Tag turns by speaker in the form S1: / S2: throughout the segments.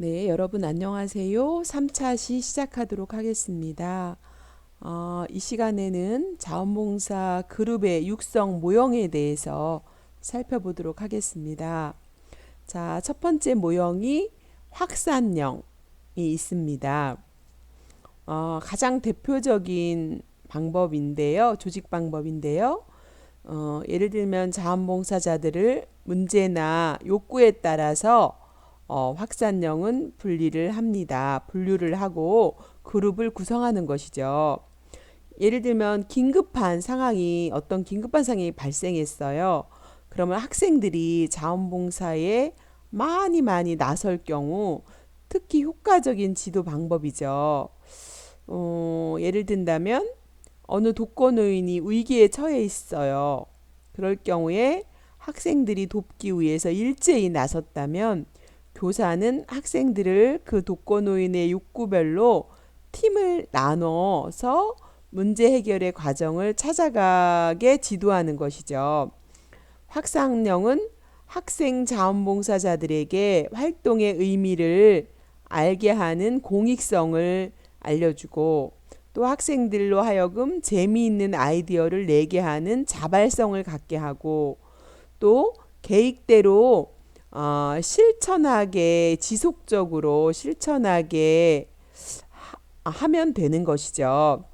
S1: 네, 여러분 안녕하세요. 3차 시 시작하도록 하겠습니다. 어, 이 시간에는 자원봉사 그룹의 육성 모형에 대해서 살펴보도록 하겠습니다. 자, 첫 번째 모형이 확산형이 있습니다. 어, 가장 대표적인 방법인데요. 조직 방법인데요. 어, 예를 들면 자원봉사자들을 문제나 욕구에 따라서 어, 확산형은 분리를 합니다. 분류를 하고 그룹을 구성하는 것이죠. 예를 들면 긴급한 상황이 어떤 긴급한 상황이 발생했어요. 그러면 학생들이 자원봉사에 많이 많이 나설 경우 특히 효과적인 지도 방법이죠. 어, 예를 든다면 어느 독거노인이 위기에 처해 있어요. 그럴 경우에 학생들이 돕기 위해서 일제히 나섰다면 교사는 학생들을 그 독거노인의 욕구별로 팀을 나눠서 문제 해결의 과정을 찾아가게 지도하는 것이죠. 확산령은 학생 자원봉사자들에게 활동의 의미를 알게 하는 공익성을 알려주고 또 학생들로 하여금 재미있는 아이디어를 내게 하는 자발성을 갖게 하고 또 계획대로 어, 실천하게 지속적으로 실천하게 하, 면 되는 것이죠.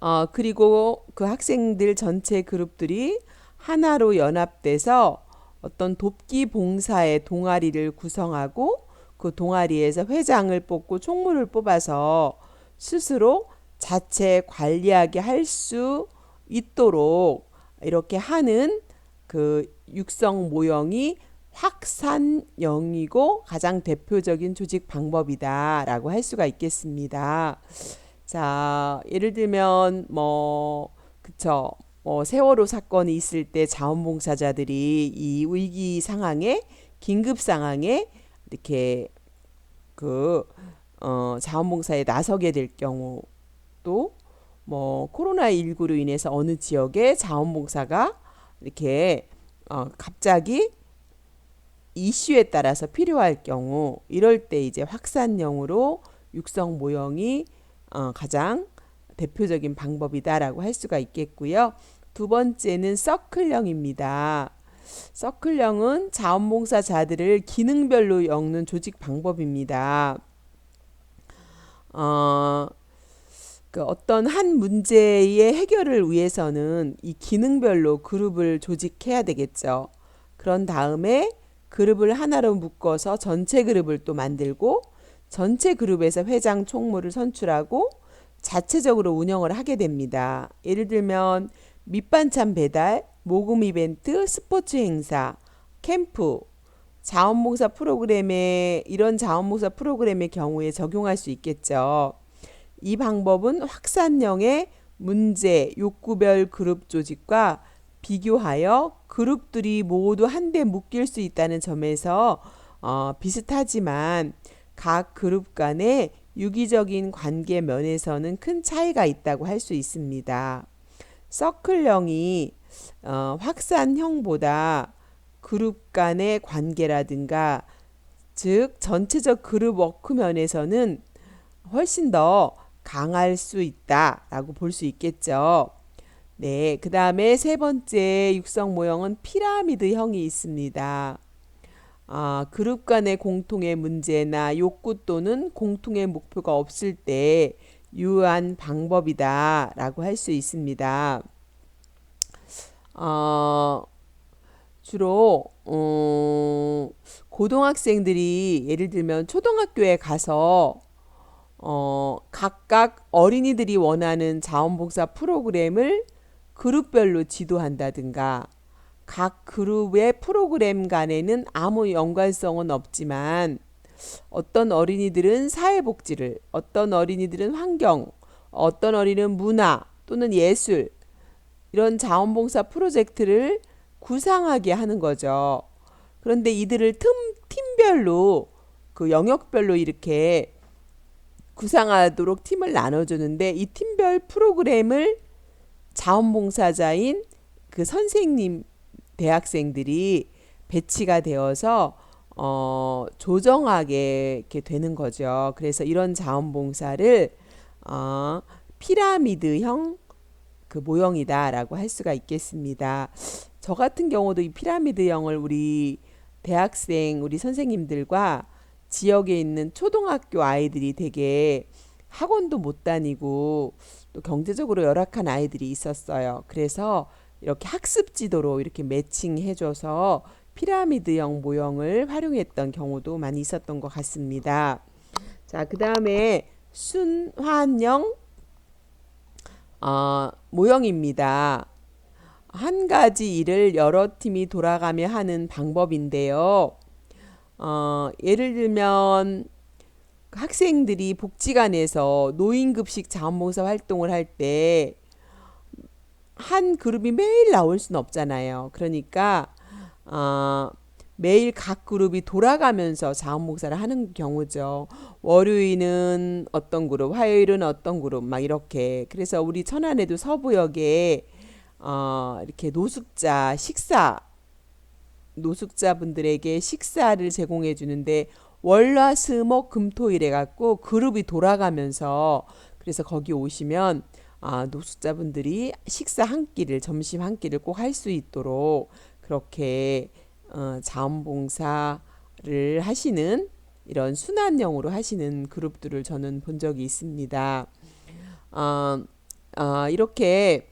S1: 어, 그리고 그 학생들 전체 그룹들이 하나로 연합돼서 어떤 돕기 봉사의 동아리를 구성하고 그 동아리에서 회장을 뽑고 총무를 뽑아서 스스로 자체 관리하게 할 수 있도록 이렇게 하는 그 육성 모형이 확산형이고 가장 대표적인 조직 방법이다라고 할 수가 있겠습니다. 자, 예를 들면 뭐 그쵸. 뭐 세월호 사건이 있을 때 자원봉사자들이 이 위기 상황에 긴급 상황에 이렇게 그 어, 자원봉사에 나서게 될 경우 또 뭐 코로나 19로 인해서 어느 지역에 자원봉사가 이렇게 어, 갑자기 이슈에 따라서 필요할 경우 이럴 때 이제 확산형으로 육성 모형이 어, 가장 대표적인 방법이다라고 할 수가 있겠고요. 두 번째는 서클형입니다. 서클형은 자원봉사자들을 기능별로 엮는 조직 방법입니다. 어, 그 어떤 한 문제의 해결을 위해서는 이 기능별로 그룹을 조직해야 되겠죠. 그런 다음에 그룹을 하나로 묶어서 전체 그룹을 또 만들고 전체 그룹에서 회장 총무를 선출하고 자체적으로 운영을 하게 됩니다. 예를 들면 밑반찬 배달, 모금 이벤트, 스포츠 행사, 캠프, 자원봉사 프로그램에 이런 자원봉사 프로그램의 경우에 적용할 수 있겠죠. 이 방법은 확산형의 문제, 욕구별 그룹 조직과 비교하여 그룹들이 모두 한데 묶일 수 있다는 점에서 어, 비슷하지만 각 그룹 간의 유기적인 관계 면에서는 큰 차이가 있다고 할 수 있습니다. 서클형이 어, 확산형보다 그룹 간의 관계라든가 즉 전체적 그룹 워크 면에서는 훨씬 더 강할 수 있다라고 볼 수 있겠죠. 네, 그 다음에 세 번째 육성 모형은 피라미드형이 있습니다. 아, 그룹 간의 공통의 문제나 욕구 또는 공통의 목표가 없을 때 유효한 방법이다 라고 할 수 있습니다. 어, 주로 어, 고등학생들이 예를 들면 초등학교에 가서 어, 각각 어린이들이 원하는 자원봉사 프로그램을 그룹별로 지도한다든가 각 그룹의 프로그램 간에는 아무 연관성은 없지만 어떤 어린이들은 사회복지를, 어떤 어린이들은 환경, 어떤 어린이는 문화 또는 예술 이런 자원봉사 프로젝트를 구상하게 하는 거죠. 그런데 이들을 틈, 팀별로 그 영역별로 이렇게 구상하도록 팀을 나눠주는데 이 팀별 프로그램을 자원봉사자인 그 선생님 대학생들이 배치가 되어서 어, 조정하게 이렇게 되는 거죠. 그래서 이런 자원봉사를 어, 피라미드형 그 모형이다라고 할 수가 있겠습니다. 저 같은 경우도 이 피라미드형을 우리 대학생 우리 선생님들과 지역에 있는 초등학교 아이들이 되게 학원도 못 다니고 또 경제적으로 열악한 아이들이 있었어요. 그래서 이렇게 학습 지도로 이렇게 매칭해줘서 피라미드형 모형을 활용했던 경우도 많이 있었던 것 같습니다. 자, 그 다음에 순환형 어, 모형입니다. 한 가지 일을 여러 팀이 돌아가며 하는 방법인데요. 어, 예를 들면 학생들이 복지관에서 노인급식 자원봉사 활동을 할 때 한 그룹이 매일 나올 수는 없잖아요. 그러니까 어, 매일 각 그룹이 돌아가면서 자원봉사를 하는 경우죠. 월요일은 어떤 그룹, 화요일은 어떤 그룹, 막 이렇게. 그래서 우리 천안에도 서부역에 어, 이렇게 노숙자 식사 노숙자분들에게 식사를 제공해 주는데 월화수목 금토일 해갖고 그룹이 돌아가면서 그래서 거기 오시면 아, 노숙자분들이 식사 한 끼를 점심 한 끼를 꼭 할 수 있도록 그렇게 어, 자원봉사를 하시는 이런 순환형으로 하시는 그룹들을 저는 본 적이 있습니다. 어, 어, 이렇게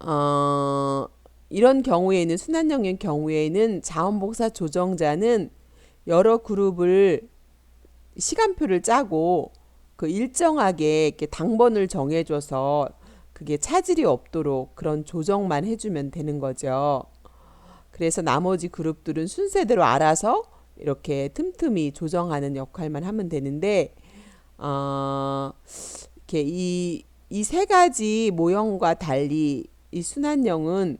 S1: 어, 이런 경우에는 순환형의 경우에는 자원봉사 조정자는 여러 그룹을 시간표를 짜고 그 일정하게 이렇게 당번을 정해줘서 그게 차질이 없도록 그런 조정만 해주면 되는 거죠. 그래서 나머지 그룹들은 순서대로 알아서 이렇게 틈틈이 조정하는 역할만 하면 되는데 어, 이렇게 이 이 세 가지 모형과 달리 이 순환형은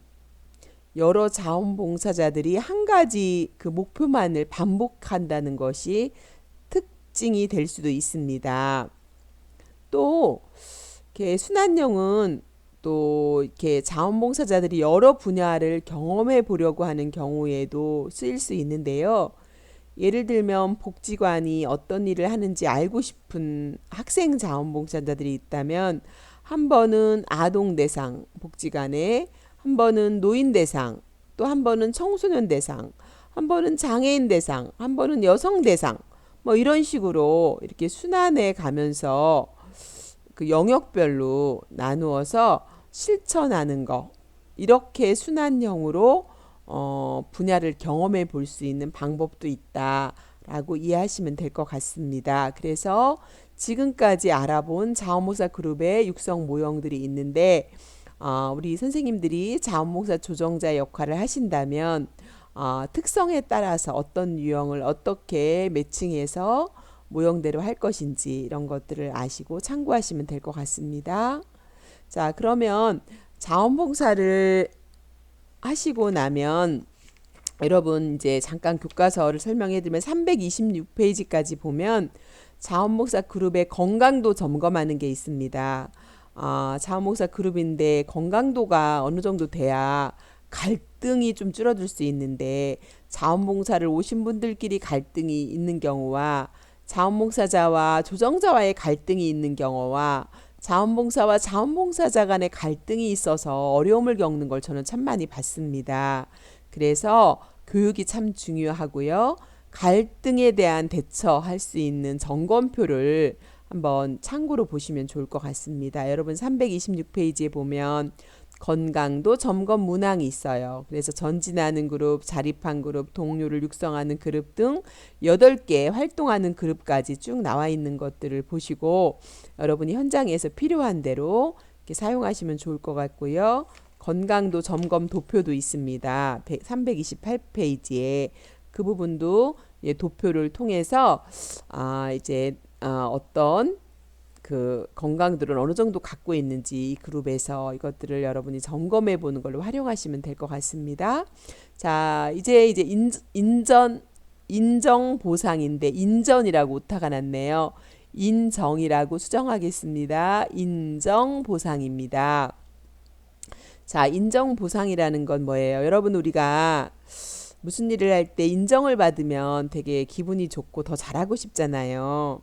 S1: 여러 자원봉사자들이 한 가지 그 목표만을 반복한다는 것이 특징이 될 수도 있습니다. 또 이렇게 순환형은 또 이렇게 자원봉사자들이 여러 분야를 경험해 보려고 하는 경우에도 쓰일 수 있는데요. 예를 들면 복지관이 어떤 일을 하는지 알고 싶은 학생 자원봉사자들이 있다면 한 번은 아동 대상 복지관에 한 번은 노인 대상 또 한 번은 청소년 대상 한 번은 장애인 대상 한 번은 여성 대상 뭐 이런 식으로 이렇게 순환해 가면서 그 영역별로 나누어서 실천하는 거 이렇게 순환형으로 어, 분야를 경험해 볼 수 있는 방법도 있다라고 이해하시면 될 것 같습니다. 그래서 지금까지 알아본 자원봉사 그룹의 육성 모형들이 있는데 어, 우리 선생님들이 자원봉사 조정자 역할을 하신다면 어, 특성에 따라서 어떤 유형을 어떻게 매칭해서 모형대로 할 것인지 이런 것들을 아시고 참고하시면 될 것 같습니다. 자, 그러면 자원봉사를 하시고 나면 여러분 이제 잠깐 교과서를 설명해 드리면 326페이지까지 보면 자원봉사 그룹의 건강도 점검하는 게 있습니다. 아, 자원봉사 그룹인데 건강도가 어느 정도 돼야 갈등이 좀 줄어들 수 있는데 자원봉사를 오신 분들끼리 갈등이 있는 경우와 자원봉사자와 조정자와의 갈등이 있는 경우와 자원봉사와 자원봉사자 간의 갈등이 있어서 어려움을 겪는 걸 저는 참 많이 봤습니다. 그래서 교육이 참 중요하고요. 갈등에 대한 대처할 수 있는 점검표를 한번 참고로 보시면 좋을 것 같습니다. 여러분 326페이지에 보면 건강도 점검 문항이 있어요. 그래서 전진하는 그룹, 자립한 그룹, 동료를 육성하는 그룹 등 8개 활동하는 그룹까지 쭉 나와 있는 것들을 보시고 여러분이 현장에서 필요한 대로 이렇게 사용하시면 좋을 것 같고요. 건강도 점검 도표도 있습니다. 328페이지에 그 부분도 예, 도표를 통해서 아 이제 어, 어떤 그 건강들은 어느 정도 갖고 있는지 이 그룹에서 이것들을 여러분이 점검해 보는 걸로 활용하시면 될 것 같습니다. 자, 이제 이제 인, 인전 인정 보상인데 인전이라고 오타가 났네요. 인정이라고 수정하겠습니다. 인정 보상입니다. 자, 인정 보상이라는 건 뭐예요? 여러분 우리가 무슨 일을 할 때 인정을 받으면 되게 기분이 좋고 더 잘하고 싶잖아요.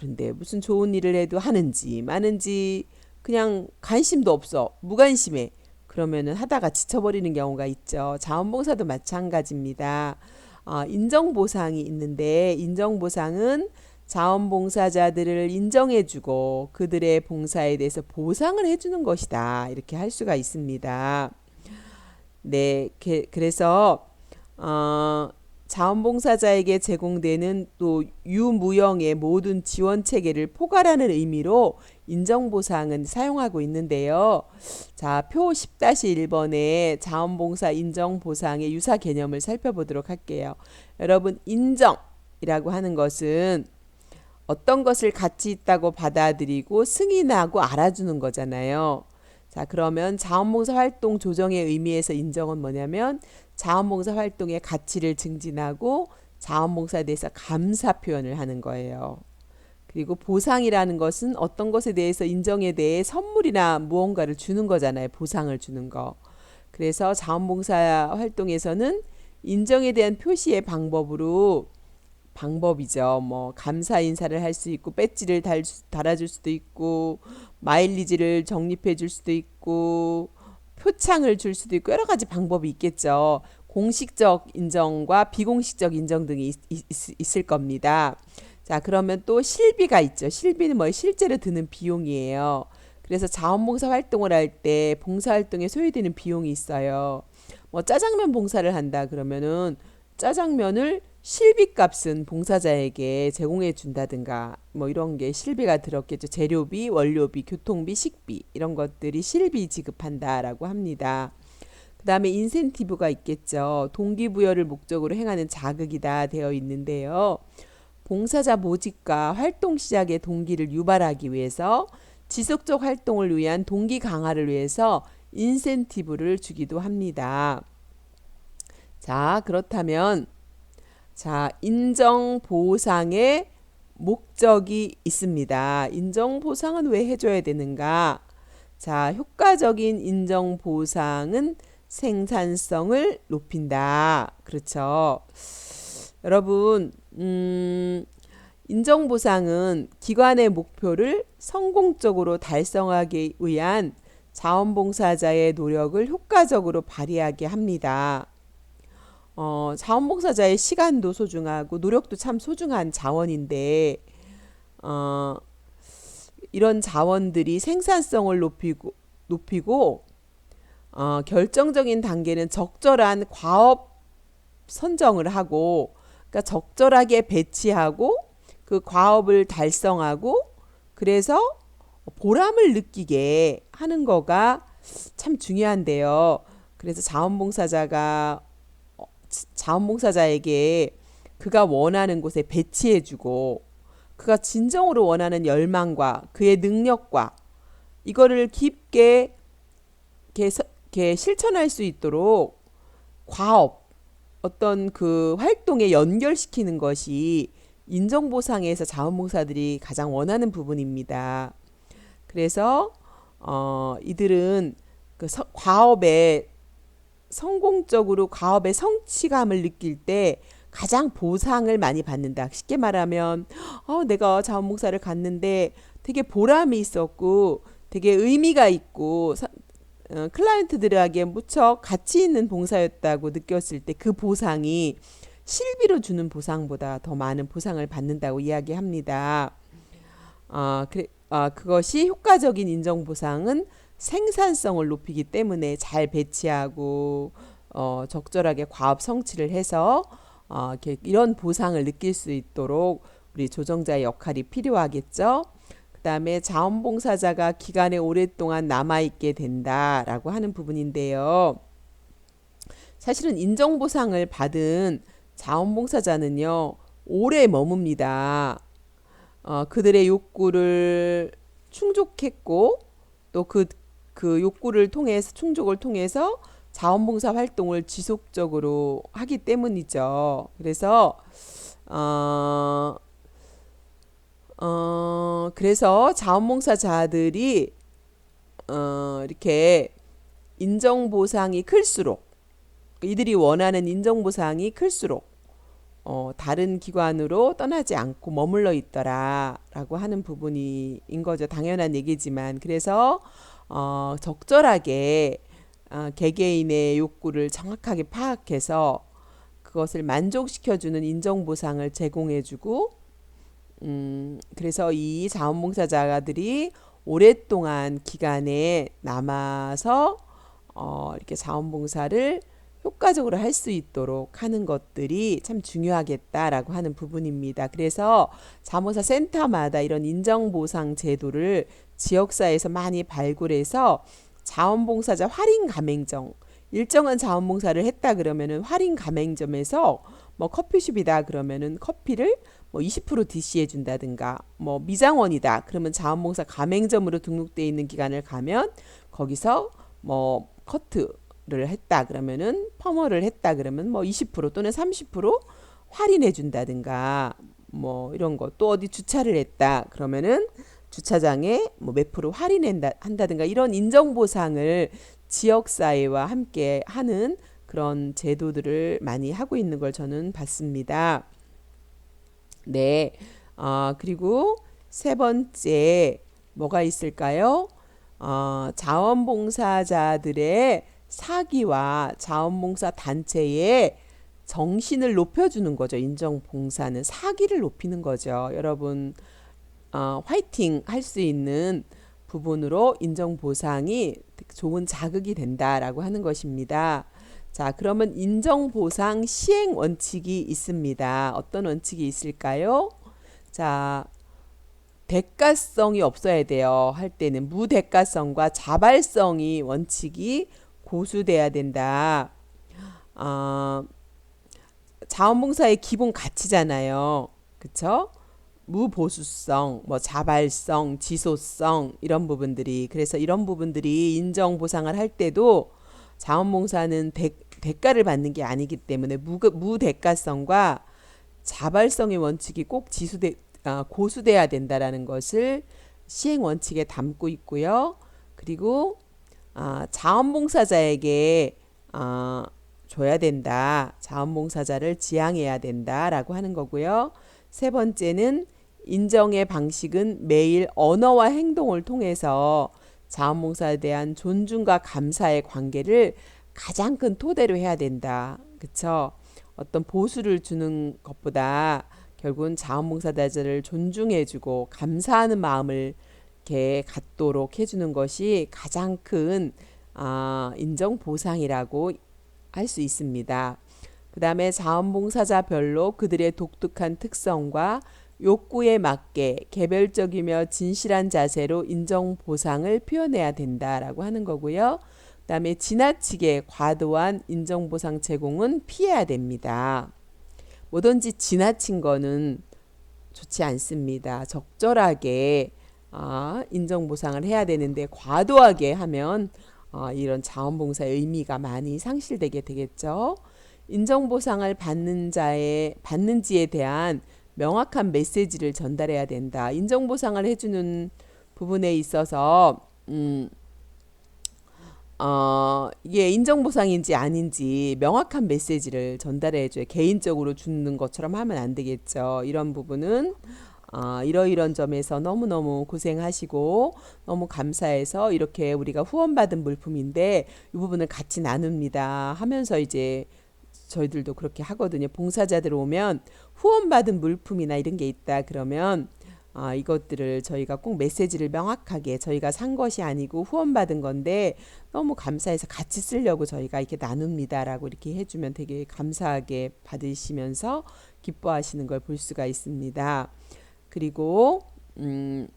S1: 그런데 무슨 좋은 일을 해도 하는지 마는지 그냥 관심도 없어. 무관심해. 그러면은 하다가 지쳐버리는 경우가 있죠. 자원봉사도 마찬가지입니다. 어, 인정보상이 있는데 인정보상은 자원봉사자들을 인정해주고 그들의 봉사에 대해서 보상을 해주는 것이다. 이렇게 할 수가 있습니다. 네, 그래서 어, 자원봉사자에게 제공되는 또 유무형의 모든 지원 체계를 포괄하는 의미로 인정보상은 사용하고 있는데요. 자, 표 10-1번의 자원봉사 인정보상의 유사 개념을 살펴보도록 할게요. 여러분, 인정이라고 하는 것은 어떤 것을 가치 있다고 받아들이고 승인하고 알아주는 거잖아요. 자, 그러면 자원봉사 활동 조정의 의미에서 인정은 뭐냐면 자원봉사 활동의 가치를 증진하고 자원봉사에 대해서 감사 표현을 하는 거예요. 그리고 보상이라는 것은 어떤 것에 대해서 인정에 대해 선물이나 무언가를 주는 거잖아요. 보상을 주는 거. 그래서 자원봉사 활동에서는 인정에 대한 표시의 방법으로 방법이죠. 뭐 감사 인사를 할 수 있고 배지를 달, 달아줄 수도 있고 마일리지를 적립해 줄 수도 있고 표창을 줄 수도 있고 여러 가지 방법이 있겠죠. 공식적 인정과 비공식적 인정 등이 있, 있, 있을 겁니다. 자, 그러면 또 실비가 있죠. 실비는 뭐 실제로 드는 비용이에요. 그래서 자원봉사 활동을 할 때 봉사활동에 소요되는 비용이 있어요. 뭐 짜장면 봉사를 한다 그러면은 짜장면을 실비값은 봉사자에게 제공해 준다든가 뭐 이런 게 실비가 들었겠죠. 재료비, 원료비, 교통비, 식비 이런 것들이 실비 지급한다라고 합니다. 그 다음에 인센티브가 있겠죠. 동기부여를 목적으로 행하는 자극이다 되어 있는데요. 봉사자 모집과 활동 시작의 동기를 유발하기 위해서 지속적 활동을 위한 동기 강화를 위해서 인센티브를 주기도 합니다. 자, 그렇다면 자, 인정 보상의 목적이 있습니다. 인정 보상은 왜 해줘야 되는가? 자, 효과적인 인정 보상은 생산성을 높인다. 그렇죠. 여러분, 음, 인정 보상은 기관의 목표를 성공적으로 달성하기 위한 자원봉사자의 노력을 효과적으로 발휘하게 합니다. 어, 자원봉사자의 시간도 소중하고 노력도 참 소중한 자원인데 어, 이런 자원들이 생산성을 높이고 높이고 어, 결정적인 단계는 적절한 과업 선정을 하고 그러니까 적절하게 배치하고 그 과업을 달성하고 그래서 보람을 느끼게 하는 거가 참 중요한데요. 그래서 자원봉사자가 자원봉사자에게 그가 원하는 곳에 배치해주고 그가 진정으로 원하는 열망과 그의 능력과 이거를 깊게 이렇게 실천할 수 있도록 과업 어떤 그 활동에 연결시키는 것이 인정보상에서 자원봉사들이 가장 원하는 부분입니다. 그래서 어, 이들은 그 서, 과업에 성공적으로 과업의 성취감을 느낄 때 가장 보상을 많이 받는다. 쉽게 말하면 어, 내가 자원봉사를 갔는데 되게 보람이 있었고 되게 의미가 있고 사, 어, 클라이언트들에게 무척 가치 있는 봉사였다고 느꼈을 때 그 보상이 실비로 주는 보상보다 더 많은 보상을 받는다고 이야기합니다. 어, 그, 어, 그것이 효과적인 인정 보상은 생산성을 높이기 때문에 잘 배치하고 어, 적절하게 과업 성취를 해서 어, 이런 보상을 느낄 수 있도록 우리 조정자의 역할이 필요하겠죠. 그 다음에 자원봉사자가 기간에 오랫동안 남아있게 된다라고 하는 부분인데요. 사실은 인정보상을 받은 자원봉사자는요, 오래 머뭅니다. 어, 그들의 욕구를 충족했고, 또 그 그 욕구를 통해서 충족을 통해서 자원봉사 활동을 지속적으로 하기 때문이죠. 그래서 어, 어 그래서 자원봉사자들이 어 이렇게 인정 보상이 클수록 이들이 원하는 인정 보상이 클수록 어, 다른 기관으로 떠나지 않고 머물러 있더라라고 하는 부분이인 거죠. 당연한 얘기지만 그래서 어, 적절하게 어, 개개인의 욕구를 정확하게 파악해서 그것을 만족시켜주는 인정보상을 제공해주고 음, 그래서 이 자원봉사자들이 오랫동안 기간에 남아서 어, 이렇게 자원봉사를 효과적으로 할 수 있도록 하는 것들이 참 중요하겠다라고 하는 부분입니다. 그래서 자원봉사 센터마다 이런 인정보상 제도를 지역사회에서 많이 발굴해서 자원봉사자 할인 가맹점 일정한 자원봉사를 했다 그러면은 할인 가맹점에서 뭐 커피숍이다 그러면은 커피를 뭐 20% DC해 준다든가 뭐 미장원이다 그러면 자원봉사 가맹점으로 등록돼 있는 기관을 가면 거기서 뭐 커트를 했다 그러면은 펌어를 했다 그러면 뭐 20% 또는 30% 할인해 준다든가 뭐 이런 거 또 어디 주차를 했다 그러면은 주차장에 뭐 몇 프로 할인한다 한다든가 이런 인정 보상을 지역 사회와 함께 하는 그런 제도들을 많이 하고 있는 걸 저는 봤습니다. 네. 아, 그리고 세 번째 뭐가 있을까요? 어, 자원봉사자들의 사기와 자원봉사 단체의 정신을 높여주는 거죠. 인정봉사는 사기를 높이는 거죠. 여러분 어, 화이팅 할 수 있는 부분으로 인정 보상이 좋은 자극이 된다라고 하는 것입니다. 자, 그러면 인정 보상 시행 원칙이 있습니다. 어떤 원칙이 있을까요? 자, 대가성이 없어야 돼요. 할 때는 무대가성과 자발성이 원칙이 고수돼야 된다. 어, 자원봉사의 기본 가치잖아요. 그쵸? 무보수성, 뭐 자발성, 지소성 이런 부분들이 그래서 이런 부분들이 인정 보상을 할 때도 자원봉사는 대, 대가를 받는 게 아니기 때문에 무, 무대가성과 자발성의 원칙이 꼭 지수돼 아, 고수돼야 된다라는 것을 시행 원칙에 담고 있고요. 그리고 아, 자원봉사자에게 아, 줘야 된다. 자원봉사자를 지향해야 된다라고 하는 거고요. 세 번째는 인정의 방식은 매일 언어와 행동을 통해서 자원봉사에 대한 존중과 감사의 관계를 가장 큰 토대로 해야 된다. 그쵸? 어떤 보수를 주는 것보다 결국은 자원봉사자들을 존중해주고 감사하는 마음을 이렇게 갖도록 해주는 것이 가장 큰 아, 인정 보상이라고 할 수 있습니다. 그 다음에 자원봉사자별로 그들의 독특한 특성과 욕구에 맞게 개별적이며 진실한 자세로 인정 보상을 표현해야 된다라고 하는 거고요. 그다음에 지나치게 과도한 인정 보상 제공은 피해야 됩니다. 뭐든지 지나친 거는 좋지 않습니다. 적절하게 아, 인정 보상을 해야 되는데 과도하게 하면 아, 이런 자원봉사의 의미가 많이 상실되게 되겠죠. 인정 보상을 받는 자의 받는지에 대한 명확한 메시지를 전달해야 된다. 인정 보상을 해주는 부분에 있어서 음, 어, 이게 인정 보상인지 아닌지 명확한 메시지를 전달해 줘요. 개인적으로 주는 것처럼 하면 안 되겠죠. 이런 부분은 어, 이러이런 점에서 너무너무 고생하시고 너무 감사해서 이렇게 우리가 후원받은 물품인데 이 부분을 같이 나눕니다 하면서 이제 저희들도 그렇게 하거든요. 봉사자들 오면 후원받은 물품이나 이런 게 있다 그러면 아, 이것들을 저희가 꼭 메시지를 명확하게 저희가 산 것이 아니고 후원받은 건데 너무 감사해서 같이 쓰려고 저희가 이렇게 나눕니다라고 이렇게 해주면 되게 감사하게 받으시면서 기뻐하시는 걸 볼 수가 있습니다. 그리고 음,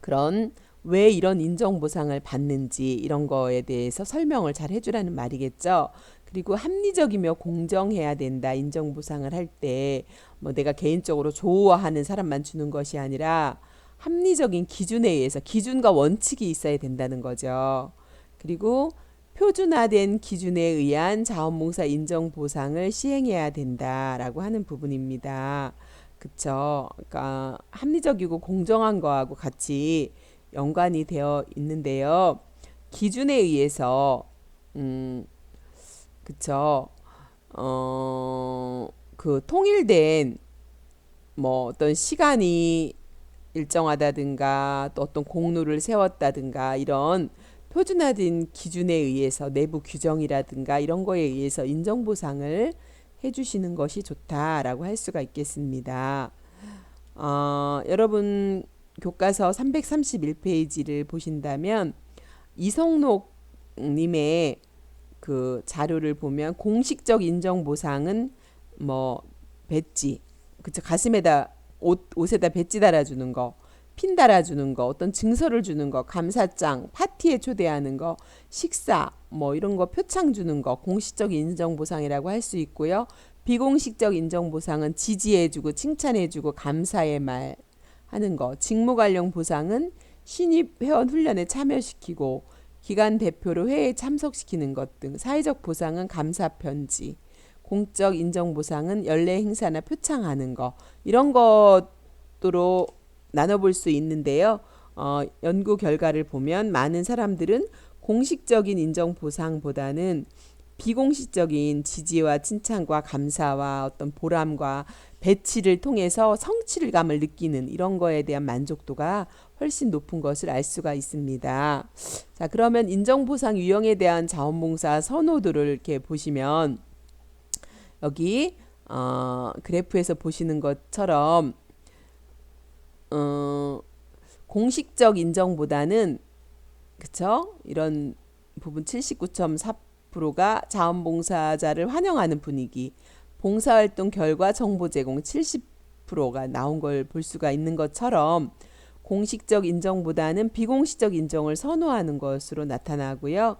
S1: 그런 왜 이런 인정 보상을 받는지 이런 거에 대해서 설명을 잘 해주라는 말이겠죠. 그리고 합리적이며 공정해야 된다. 인정 보상을 할 때 뭐 내가 개인적으로 좋아하는 사람만 주는 것이 아니라 합리적인 기준에 의해서 기준과 원칙이 있어야 된다는 거죠. 그리고 표준화된 기준에 의한 자원봉사 인정 보상을 시행해야 된다라고 하는 부분입니다. 그쵸? 그러니까 합리적이고 공정한 거하고 같이 연관이 되어 있는데요. 기준에 의해서 음, 그쵸? 어, 그 통일된 뭐 어떤 시간이 일정하다든가 또 어떤 공로를 세웠다든가 이런 표준화된 기준에 의해서 내부 규정이라든가 이런 거에 의해서 인정보상을 해주시는 것이 좋다라고 할 수가 있겠습니다. 어, 여러분 교과서 331페이지를 보신다면 이성록 님의 그 자료를 보면 공식적 인정 보상은 뭐 배지 그쵸 가슴에다 옷 옷에다 배지 달아주는 거, 핀 달아주는 거, 어떤 증서를 주는 거, 감사장, 파티에 초대하는 거, 식사 뭐 이런 거 표창 주는 거 공식적 인정 보상이라고 할 수 있고요. 비공식적 인정 보상은 지지해주고 칭찬해주고 감사의 말 하는 거. 직무 관련 보상은 신입 회원 훈련에 참여시키고 기관 대표로 회의에 참석시키는 것 등 사회적 보상은 감사 편지, 공적 인정 보상은 연례 행사나 표창하는 거 이런 것으로 나눠볼 수 있는데요. 어, 연구 결과를 보면 많은 사람들은 공식적인 인정 보상보다는 비공식적인 지지와 칭찬과 감사와 어떤 보람과 배치를 통해서 성취감을 느끼는 이런 거에 대한 만족도가 훨씬 높은 것을 알 수가 있습니다. 자, 그러면 인정보상 유형에 대한 자원봉사 선호도를 이렇게 보시면 여기 어, 그래프에서 보시는 것처럼 어, 공식적 인정보다는 그쵸? 이런 부분 79.4% 가 자원봉사자를 환영하는 분위기, 봉사활동 결과 정보 제공 70%가 나온 걸 볼 수가 있는 것처럼 공식적 인정보다는 비공식적 인정을 선호하는 것으로 나타나고요.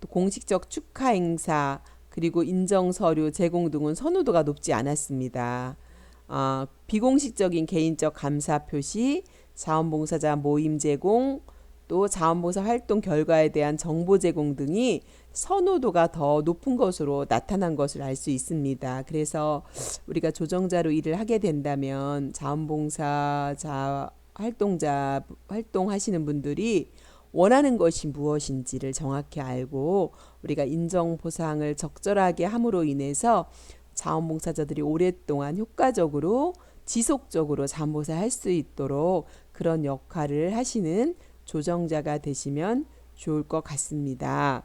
S1: 또 공식적 축하 행사 그리고 인정 서류 제공 등은 선호도가 높지 않았습니다. 아, 비공식적인 개인적 감사 표시, 자원봉사자 모임 제공, 또 자원봉사 활동 결과에 대한 정보 제공 등이 선호도가 더 높은 것으로 나타난 것을 알 수 있습니다. 그래서 우리가 조정자로 일을 하게 된다면 자원봉사 자 활동자 활동하시는 분들이 원하는 것이 무엇인지를 정확히 알고 우리가 인정 보상을 적절하게 함으로 인해서 자원봉사자들이 오랫동안 효과적으로 지속적으로 자원봉사 할 수 있도록 그런 역할을 하시는 조정자가 되시면 좋을 것 같습니다.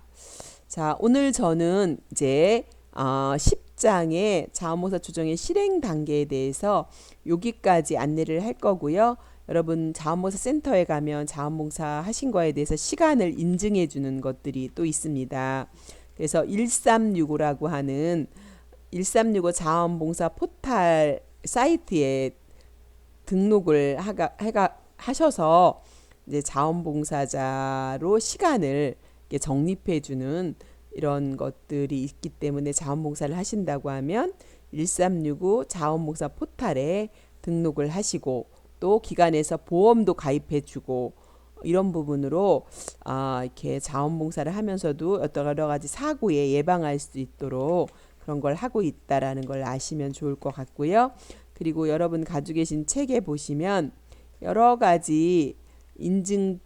S1: 자, 오늘 저는 이제 어, 10장의 자원봉사 조정의 실행 단계에 대해서 여기까지 안내를 할 거고요. 여러분 자원봉사 센터에 가면 자원봉사 하신 거에 대해서 시간을 인증해 주는 것들이 또 있습니다. 그래서 1365라고 하는 1365 자원봉사 포탈 사이트에 등록을 하가, 해가, 하셔서 이제 자원봉사자로 시간을 정립해 주는 이런 것들이 있기 때문에 자원봉사를 하신다고 하면 1365 자원봉사 포탈에 등록을 하시고 또 기관에서 보험도 가입해 주고 이런 부분으로 아 이렇게 자원봉사를 하면서도 여러 가지 사고에 예방할 수 있도록 그런 걸 하고 있다라는 걸 아시면 좋을 것 같고요. 그리고 여러분 가지고 계신 책에 보시면 여러 가지 인증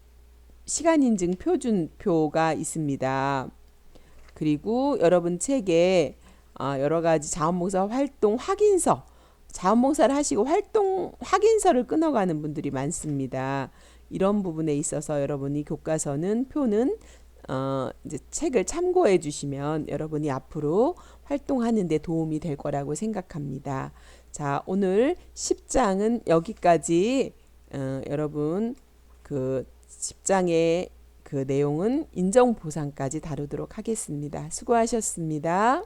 S1: 시간 인증 표준표가 있습니다. 그리고 여러분 책에 아, 여러 가지 자원봉사 활동 확인서 자원봉사를 하시고 활동 확인서를 끊어가는 분들이 많습니다. 이런 부분에 있어서 여러분이 교과서는 표는 어, 이제 책을 참고해 주시면 여러분이 앞으로 활동하는 데 도움이 될 거라고 생각합니다. 자, 오늘 10장은 여기까지 어, 여러분 그 10장의 그 내용은 인정 보상까지 다루도록 하겠습니다. 수고하셨습니다.